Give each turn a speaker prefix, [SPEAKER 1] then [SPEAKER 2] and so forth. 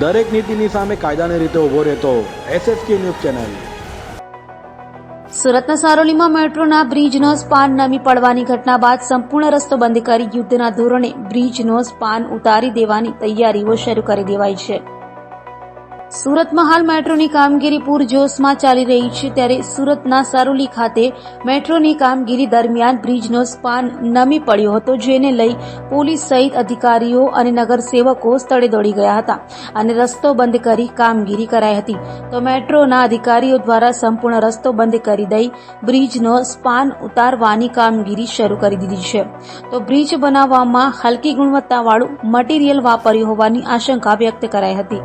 [SPEAKER 1] દરેક નીતિની સામે કાયદાની રીતે ઊભો રહેતો એસએસકે ન્યૂઝ ચેનલ.
[SPEAKER 2] સુરતના સારોલીમાં મેટ્રોના બ્રિજનો સ્પાન નમી પડવાની ઘટના બાદ સંપૂર્ણ રસ્તો બંધ કરી યુદ્ધના ધોરણે બ્રિજનો સ્પાન ઉતારી દેવાની તૈયારીઓ શરૂ કરી દેવાઈ છે. સુરતમાં હાલ મેટ્રોની કામગીરી પૂરજોશમાં ચાલી રહી છે ત્યારે સુરતના સારોલી ખાતે મેટ્રોની કામગીરી દરમિયાન બ્રિજનો સ્પાન નમી પડ્યો હતો, જેને લઈ પોલીસ સહિત અધિકારીઓ અને નગરસેવકો સ્થળે દોડી ગયા હતા અને રસ્તો બંધ કરી કામગીરી કરાઈ હતી. તો મેટ્રોના અધિકારીઓ દ્વારા સંપૂર્ણ રસ્તો બંધ કરી દઈ બ્રિજનો સ્પાન ઉતારવાની કામગીરી શરૂ કરી દીધી છે. તો બ્રિજ બનાવવામાં હલકી ગુણવત્તાવાળું મટીરીયલ વાપર્યું હોવાની આશંકા વ્યક્ત કરાઈ હતી.